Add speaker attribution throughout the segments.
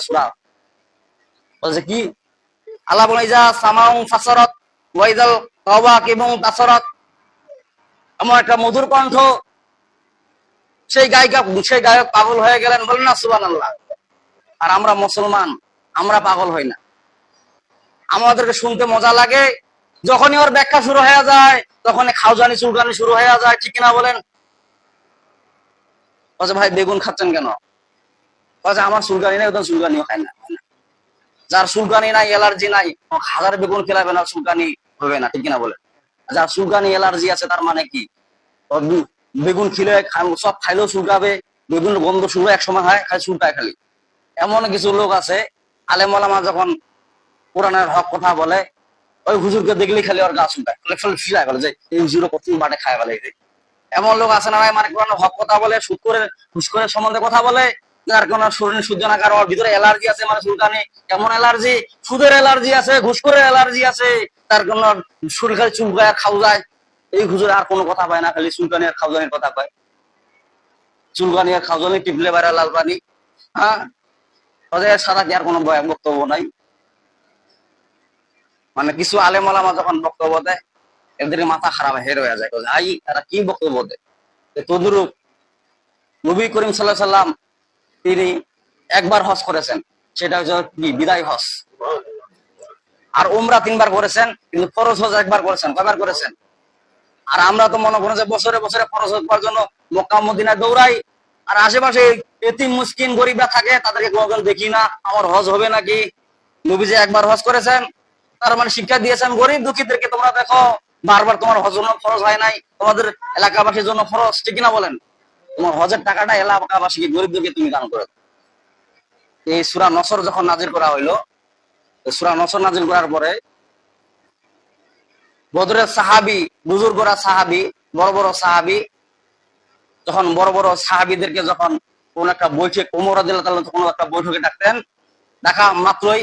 Speaker 1: একটা সুরা। বলছে কি? আল্লাহ বলে ফাসরত কাওয়াক এবং তাসরত এমন একটা মধুর কণ্ঠ। সেই গায়িকা, সেই গায়ক পাগল হয়ে গেলেন। বলেন না সুবান আল্লাহ আর আমরা মুসলমান, আমরা পাগল হই না। আমাদেরকে শুনতে মজা লাগে। যখনই ওর ব্যাখ্যা শুরু হয়ে যায়, তখনই খাওজানি, চুলকানি শুরু হয়ে যায়। ঠিক না বলেন? ভাই, বেগুন খাচ্ছেন কেন? বলছে আমার চুলকানি নাই, ওদের চুলকানিও খায় না। যার চুলকানি নাই অ্যালার্জি নাই হাজার বেগুন খেলাবে না, চুলকানি হবে না, ঠিক কিনা বলেন যার চুলকানি অ্যালার্জি আছে, তার মানে কি? বেগুন খেলে সব খাইলেও চুলকাবে, বেগুন গন্ধ শুরু এক সময় হয় খালি চুলকায় খালি। এমন কিছু লোক আছে আলেমালামা যখন কোরআনের হক কথা বলে, ওই হুজুরকে দেখলেই খালি ওর গা ফিলায় বলে যে এই হুজুরও কত বাটে খায় বলে এমন লোক আছে না ভাই মানে কোরআনের হক কথা বলে সুদ করে ঘুষ করে সম্বন্ধে কথা বলে মানে হ্যাঁ? বক্তব্য নাই? মানে কিছু আলেম আলামা যখন বক্তব্য দেয়, এদের মাথা খারাপ, হের হয়ে যায়। আই, তারা কি বক্তব্য দেয়? তদুরূপ নবী করিম সাল্লাহ সাল্লাম তিনি একবার হজ করেছেন, সেটা হচ্ছে কি? বিদায় হজ। আর উমরা তিনবার করেছেন, কিন্তু ফরজ হজ একবার করেছেন, কয়বার করেছেন? আর আমরা তো মনে করেন যে বছরে বছরে ফরজ হজ করার জন্য মক্কা মদিনায় দৌড়াই, আর আশেপাশে এতি মুসকিন, গরিবরা থাকে, তাদেরকে কোনোদিন দেখি না, আমার হজ হবে নাকি? নবী যে একবার হজ করেছেন, তার মানে শিক্ষা দিয়েছেন, গরিব দুঃখীদেরকে তোমরা দেখো, বারবার তোমার হজ জন্য ফরজ হয় নাই, তোমাদের এলাকাবাসীর জন্য ফরজ ঠিক না বলেন? তোমার হজের টাকাটা এলাকাবাসীকে, গরিবদেরকে তুমি দান করে। এই সুরা নসর যখন নাজির করা হইল সুরা নসর নাজির করার পরে বদরের সাহাবি, বুজুর্গরা সাহাবি, বড় বড় সাহাবি, যখন বড় বড় সাহাবিদেরকে যখন কোন একটা বৈঠক, উমর কোন একটা বৈঠকে ডাকতেন, ডাকা মাত্রই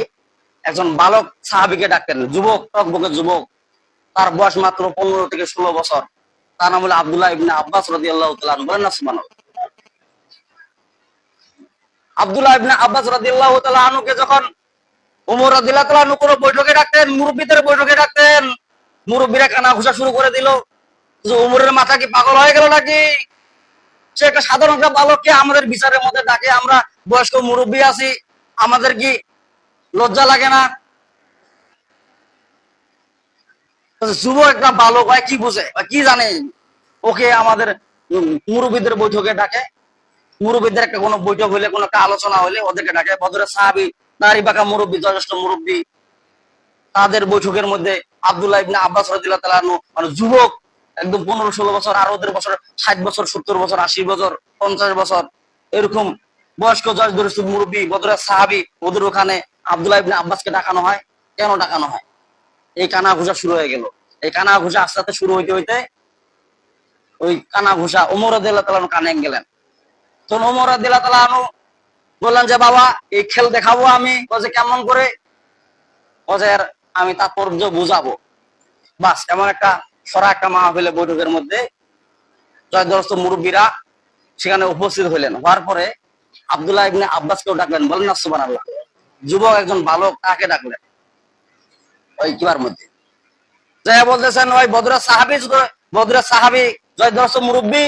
Speaker 1: একজন বালক সাহাবিকে ডাকতেন, যুবক, টকবকে যুবক। তার বয়স মাত্র পনেরো থেকে ষোলো বছর। তার নাম হলো আব্দুল্লাহ ইবনে আব্বাস তাআলা আনহু। বলেন না, সুবহানাল্লাহ। আব্দুল্লাহ আব্বাস যখন উমর বৈঠকে ডাকতেন, মুরব্বীদের বৈঠকে ডাকতেন, মুরব্বীরা কানা শুরু করে দিল। উমরের মাথা কি পাগল হয়ে গেল নাকি? সে একটা সাধারণ বালককে আমাদের বিচারের মধ্যে ডাকে, আমরা বয়স্ক মুরব্বী আছি, আমাদের কি লজ্জা লাগে না? যুব একটা বালক হয়, কি বুঝে? কি জানে? ওকে আমাদের মুরব্বীদের বৈঠকে ডাকে। মুরব্বীদের একটা কোনো বৈঠক হলে কোনো একটা আলোচনা হলে ওদেরকে ডাকে। বদরের সাহাবি, নারী বাঁকা মুরব্বী যথেষ্ট মুরব্বী, তাদের বৈঠকের মধ্যে আব্দুল্লাহ ইবনে আব্বাস রাদিয়াল্লাহু তাআলা মানে যুবক, একদম পনেরো ষোলো বছর, আর ওদের বছর, ষাট বছর, সত্তর বছর, আশি বছর, পঞ্চাশ বছর, এরকম বয়স্ক জজ দরিষ্ঠ মুরব্বী বদরের সাহাবি, ওদের ওখানে আব্দুল্লাহ ইবনে আব্বাসকে ডাকানো হয়। কেন ডাকানো হয়? এই কানা ঘুষা শুরু হয়ে গেল। এই কানা ঘুষা আস্তে আস্তে শুরু হইতে হইতে ওই কানা ঘুষা ওমর তাআলা কানে গেলেন যে, বাবা, এই খেল দেখাবো আমি কেমন করে? আমি তাৎপর্য বুঝাবো। বাস, এমন একটা সরা একটা মাহফিলে বৈঠকের মধ্যে জয়দরস্ত মুরব্বীরা সেখানে উপস্থিত হইলেন হওয়ার পরে আব্দুল্লাহ ইবনে আব্বাসকেও ডাকলেন বলেন না, সুবহানাল্লাহ, যুবক একজন বালক তাকে ডাকলেন? ওই কিবার মধ্যে। যাই বলতেছেন, ওই বদরা সাহাবি বদরা সাহাবি জয়দরস্ত মুরব্বী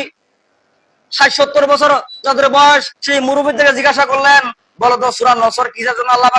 Speaker 1: ষাট সত্তর বছর যাদের বয়স, সেই মুরব্বী থেকে জিজ্ঞাসা করলেন বলতো সুরান সুরা নসর কিসের আল্লাহ